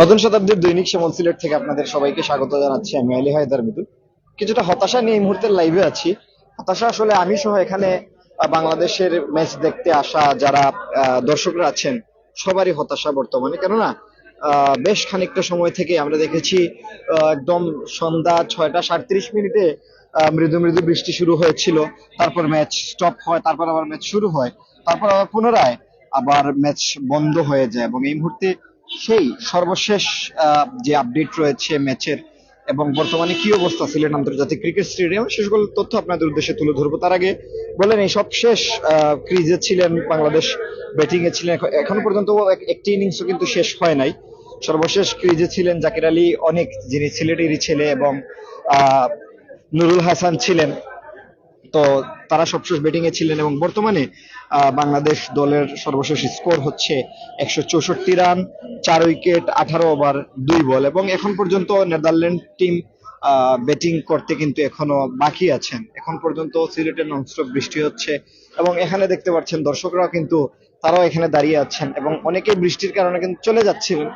নতুন শতাব্দীর দৈনিক সেমন সিলেট থেকে আপনাদের সবাইকে স্বাগত জানাচ্ছি আমি আলী হায়দার মিতুল। কিছুটা হতাশা নিয়ে এই মুহূর্তে লাইভে আছি। হতাশা আসলে আমি সহ এখানে বাংলাদেশের ম্যাচ দেখতে আসা যারা দর্শকরা আছেন, সবারই হতাশা বর্তমানে। কেননা বেশ খানিকটা সময় থেকে আমরা দেখেছি একদম সন্ধ্যা ছয়টা সাতত্রিশ মিনিটে মৃদু মৃদু বৃষ্টি শুরু হয়েছিল। তারপর ম্যাচ স্টপ হয়, তারপর আবার ম্যাচ শুরু হয়। তারপর আবার পুনরায় আবার ম্যাচ বন্ধ হয়ে যায়। এবং এই মুহূর্তে সেই সর্বশেষ যে আপডেট রয়েছে ম্যাচের এবং বর্তমানে কি অবস্থা সিলেট আন্তর্জাতিক ক্রিকেট স্টেডিয়াম সে সকল তথ্য আপনাদের উদ্দেশ্যে তুলে ধরবো। তার আগে বলেন এই সব শেষ ক্রিজে ছিলেন বাংলাদেশ ব্যাটিং এ ছিলেন এখন- পর্যন্ত এক- একটি ইনিংসও কিন্তু শেষ হয় নাই। সর্বশেষ ক্রিজে ছিলেন জাকির আলী, অনেক যিনি সিলেটেরই ছেলে এবং নুরুল হাসান ছিলেন। তো তারা সবশেষ ব্যাটিং এ ছিলেন এবং বর্তমানে বাংলাদেশ দলের সর্বশেষ স্কোর হচ্ছে একশো চৌষট্টি রান, চার উইকেট আঠারো ওভার দুই বল এবং এখন পর্যন্ত নেদারল্যান্ড টিম ব্যাটিং করতে কিন্তু এখনও বাকি আছেন। এখন পর্যন্ত সিলেটে ননস্টপ বৃষ্টি হচ্ছে এবং এখানে দেখতে পাচ্ছেন দর্শকরাও কিন্তু তারাও এখানে দাঁড়িয়ে আছেন এবং অনেকে বৃষ্টির কারণে কিন্তু চলে যাচ্ছিলেন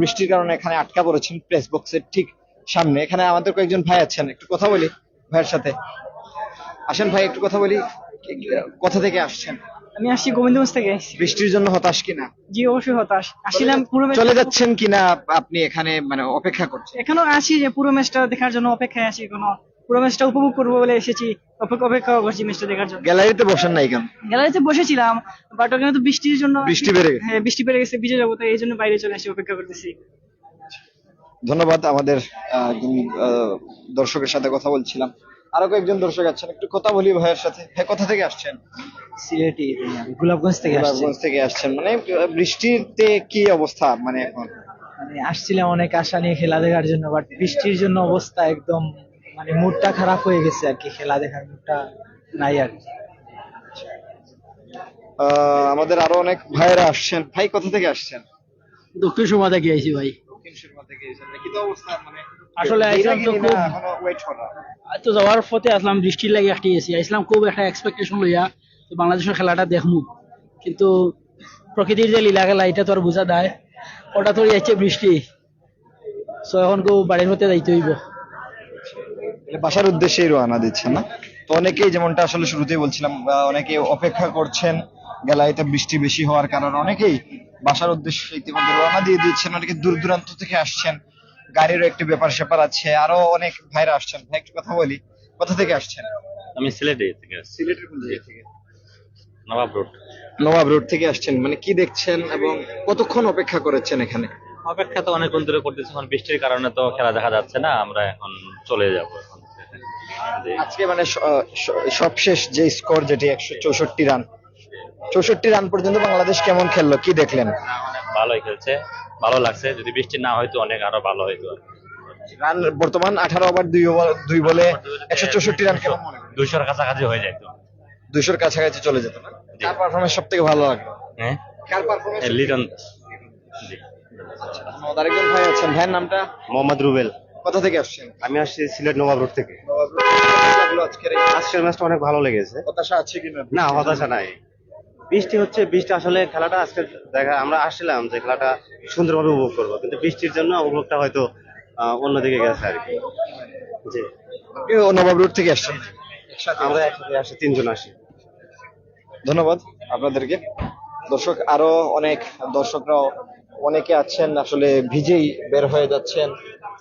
বৃষ্টির কারণে এখানে আটকা পড়েছেন প্রেস বক্সের ঠিক সামনে। এখানে আমাদের কয়েকজন ভাই আছেন, একটু কথা বলি ভাইয়ের সাথে। আসেন ভাই একটু কথা বলি কোথা থেকে আসছেন? আমি আসছি গোবিন্দগঞ্জ থেকে বৃষ্টির জন্য হতাশ কিনা জি অবশ্যই হতাশ। আসছিলাম পুরো চলে যাচ্ছেন কিনা আপনি এখানে মানে অপেক্ষা করছেন? এখানেও আসি যে পুরো ম্যাচটা দেখার জন্য অপেক্ষায় আছি কোনো পুরো ম্যাচটা উপভোগ করব বলে এসেছি। অপেক্ষা করছি ম্যাচটা দেখার জন্য। গ্যালারিতে বসেন নাই কেন? গ্যালারিতে বসেছিলাম বাট ওখানে তো বৃষ্টির জন্য বৃষ্টি বেড়ে গেছে। হ্যাঁ বৃষ্টি বেড়ে গেছে ভিজে যাব তাই এই জন্য বাইরে চলে আসি অপেক্ষা করতেছি। ধন্যবাদ আমাদের দর্শকের সাথে কথা বলছিলাম। আরও কয়েকজন দর্শক আছেন। একটু কথা বলি ভাইয়ের সাথে। হ্যাঁ কোথা থেকে আসছেন? সিলেটি গোলাপগঞ্জ থেকে গোলাপগঞ্জ থেকে আসছেন। মানে বৃষ্টিতে কি অবস্থা মানে এখন? মানে আসছিলাম অনেক আশা নিয়ে খেলা দেখার জন্য বাট বৃষ্টির জন্য অবস্থা একদম মানে মুডটা খারাপ হয়ে গেছে আর কি খেলা দেখার মুডটা নাই আর কি। আহ, আমাদের আরও অনেক ভাইয়েরা আসছেন। ভাই কোথা থেকে আসছেন? দক্ষিণ সুমা থেকে আইছি ভাই। মানে আসলে তো ভিড়ে নাকি না খুব- এখনও ওয়েট করা তো যাওয়ার পথে আসলাম বৃষ্টির লাগে আসতে গেছি। আসলাম খুব একটা এক্সপেকটেশন লইয়া বাংলাদেশের খেলাটা দেখমু। কিন্তু প্রকৃতির যে লীলা খেলা এটা তো আর বোঝা দেয় ওটা তো যাচ্ছে বৃষ্টি। সো এখন কেউ বাড়ির হতে যাইতে হইব। বাসার উদ্দেশ্যেই রওনা দিচ্ছে না? তো অনেকেই যেমনটা আসলে শুরুতেই বলছিলাম অনেকে অপেক্ষা করছেন গেলাইতে বৃষ্টি বেশি হওয়ার কারণে। অনেকেই বাসার উদ্দেশ্যে ইতিমধ্যে রওনা দিয়ে দিচ্ছেন অনেকে দূর দূরান্ত থেকে আসছেন। গাড়িরও একটি ব্যাপার স্যাপার আছে আরও অনেক ভাইরা আসছেন। ভাই একটু কথা বলি কোথা থেকে আসছেন? আমি সিলেটে থেকে আসছি। সিলেটের কোন জায়গা থেকে? নবাব রোড। নবাব রোড থেকে আসছেন মানে কি দেখছেন এবং কতক্ষণ অপেক্ষা করেছেন এখানে? অপেক্ষা তো অনেকক্ষণ ধরে করতেছি এখন বৃষ্টির কারণে তো খেলা দেখা যাচ্ছে না আমরা এখন চলে যাব আজকে মানে সবশেষ যে স্কোর যেটি একশো চৌষট্টি রান চৌষট্টি রান পর্যন্ত বাংলাদেশ কেমন খেললো? কি দেখলেন? ভালোই খেলছে। ভালো লাগছে। যদি বৃষ্টি না হয়তো অনেক আরও ভালো হইতো। রান বর্তমান আঠারো ওভার দুই ওভার দুই বলে একশো চৌষট্টি রান কেমন মনে দুইশোর কাছাকাছি হয়ে যাইতো। দুইশোর কাছাকাছি চলে যেত না? কার পারফরমেন্স সব থেকে ভালো লাগল? হ্যাঁ? কার পারফরমেন্স লিটন। জি। আরেকজন ভাই আছেন। ভাইয়ের নামটা? মোহাম্মদ রুবেল। কোথা থেকে আসছেন? আমি আসছি সিলেট নবাব রোড থেকে। আজকের আজকের ম্যাচটা অনেক ভালো লেগেছে। হতাশা আছে কিনা না হতাশা নাই। বৃষ্টি হচ্ছে বৃষ্টি আসলে খেলাটা আজকে দেখা আমরা আসছিলাম যে খেলাটা সুন্দরভাবে উপভোগ করব। কিন্তু বৃষ্টির জন্য উপভোগটা হয়তো অন্যদিকে গেছে আর কি। জি। নবাব রোড থেকে আসছেন আমরা একসাথে আসি তিনজন আসি। ধন্যবাদ আপনাদেরকে। দর্শক আরও অনেক দর্শকরাও অনেকে আছেন আসলে ভিজেই বের হয়ে যাচ্ছেন।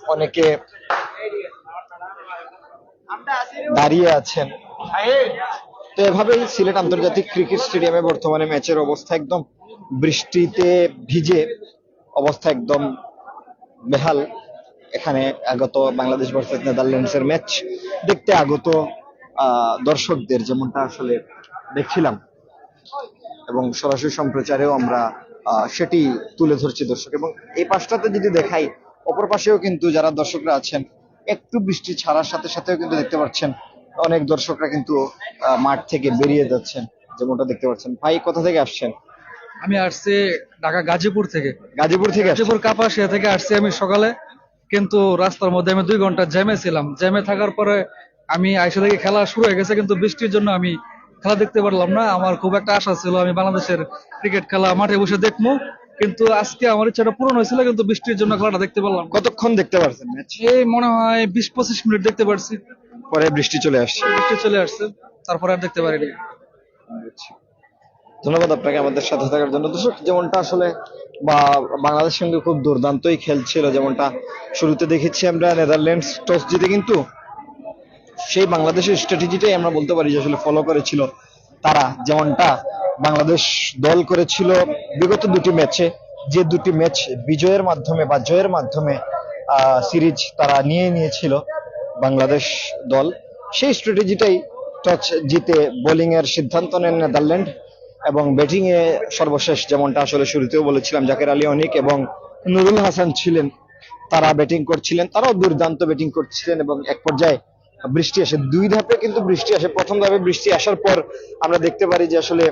অনেকে দাঁড়িয়ে আছেন। তো এভাবেই সিলেট আন্তর্জাতিক ক্রিকেট স্টেডিয়ামে বর্তমানে ম্যাচের অবস্থা একদম বৃষ্টিতে ভিজে, অবস্থা একদম বেহাল। এখানে আগত বাংলাদেশ ভার্সেস নেদারল্যান্ডস এর ম্যাচ দেখতে আগত দর্শকদের যেমনটা আসলে দেখছিলাম। এবং সরাসরি সম্প্রচারেও আমরা সেটি তুলে ধরছি দর্শক। এবং এই পাশটাতে যদি দেখাই, অপর পাশেও কিন্তু যারা দর্শকরা আছেন, একটু বৃষ্টি ছাড়ার সাথে সাথেও কিন্তু দেখতে পাচ্ছেন অনেক দর্শকরা কিন্তু মাঠ থেকে বেরিয়ে যাচ্ছেন যেমনটা দেখতে পাচ্ছেন। ভাই কোথা থেকে আসছেন? আমি আসছি ঢাকা গাজীপুর থেকে। গাজীপুর থেকে গাজীপুর কাপাসিয়া থেকে আসছি আমি সকালে। কিন্তু রাস্তার মধ্যে আমি দুই ঘণ্টা জ্যামে ছিলাম। জ্যামে থাকার পরে আমি আইসা থেকে খেলা শুরু হয়ে গেছে কিন্তু বৃষ্টির জন্য আমি খেলা দেখতে পারলাম না। আমার খুব একটা আশা ছিল আমি বাংলাদেশের ক্রিকেট খেলা মাঠে বসে দেখব। কিন্তু আজকে আমার ইচ্ছাটা পূরণ হয়েছিল কিন্তু বৃষ্টির জন্য খেলাটা দেখতে পারলাম কতক্ষণ দেখতে পারছেন ম্যাচ? এই মনে হয় বিশ পঁচিশ মিনিট দেখতে পারছি। পরে বৃষ্টি চলে আসছে। বৃষ্টি চলে আসছে তারপরে আর দেখতে পারিনি। ধন্যবাদ আপনাকে আমাদের সাথে থাকার জন্য। দর্শক যেমনটা আসলে বা বাংলাদেশ সঙ্গে খুব দুর্দান্তই খেলছিল যেমনটা শুরুতে দেখেছি আমরা নেদারল্যান্ডস টস জিতে কিন্তু সেই বাংলাদেশের স্ট্র্যাটেজিটাই আমরা বলতে পারি যে আসলে ফলো করেছিল তারা। যেমনটা বাংলাদেশ দল করেছিল বিগত দুটি ম্যাচে যে দুটি ম্যাচ বিজয়ের মাধ্যমে বা জয়ের মাধ্যমে সিরিজ তারা নিয়ে নিয়েছিল। বাংলাদেশ দল, সেই স্ট্র্যাটেজিটাই টচ জিতে বোলিং এর সিদ্ধান্ত নেন নেদারল্যান্ড এবং ব্যাটিং এ সর্বশেষ যেমনটা আসলে শুরুতেও বলেছিলাম, জাকের আলী অনিক এবং নুরুল হাসান ছিলেন। তারা ব্যাটিং করছিলেন, তারাও দুর্দান্ত ব্যাটিং করছিলেন এবং এক পর্যায়ে বৃষ্টি আসে, দুই ধাপে কিন্তু বৃষ্টি আসে। প্রথম ধাপে বৃষ্টি আসার পর আমরা দেখতে পারি যে আসলে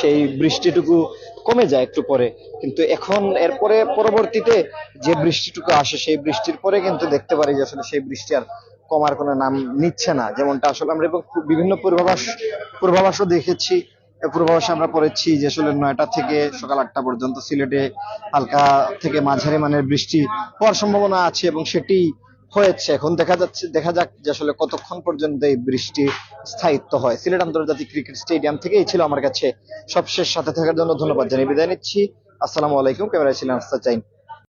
সেই বৃষ্টিটুকু কমে যায় একটু পরে। কিন্তু এখন এরপরে পরবর্তীতে যে বৃষ্টিটুকু আসে, সেই বৃষ্টির পরে কিন্তু দেখতে পারি যে আসলে সেই বৃষ্টি আর কমার কোনো নাম নিচ্ছে না। যেমনটা আসলে আমরা এবং বিভিন্ন পূর্বাভাস, পূর্বাভাসও দেখেছি। পূর্বাভাসে আমরা পড়েছি যে আসলে নয়টা থেকে সকাল আটটা পর্যন্ত সিলেটে হালকা থেকে মাঝারি মানের বৃষ্টি হওয়ার সম্ভাবনা আছে এবং সেটি হয়েছে। এখন দেখা যাচ্ছে, দেখা যাক যে আসলে কতক্ষণ পর্যন্ত এই বৃষ্টি স্থায়িত্ব হয়। সিলেট আন্তর্জাতিক ক্রিকেট স্টেডিয়াম থেকেই ছিল আমার কাছে সবশেষ সাথে থাকার জন্য ধন্যবাদ জানিয়ে বিদায় নিচ্ছি। আসসালামু আলাইকুম, ক্যামেরায় ছিলাম আস্তা চাইন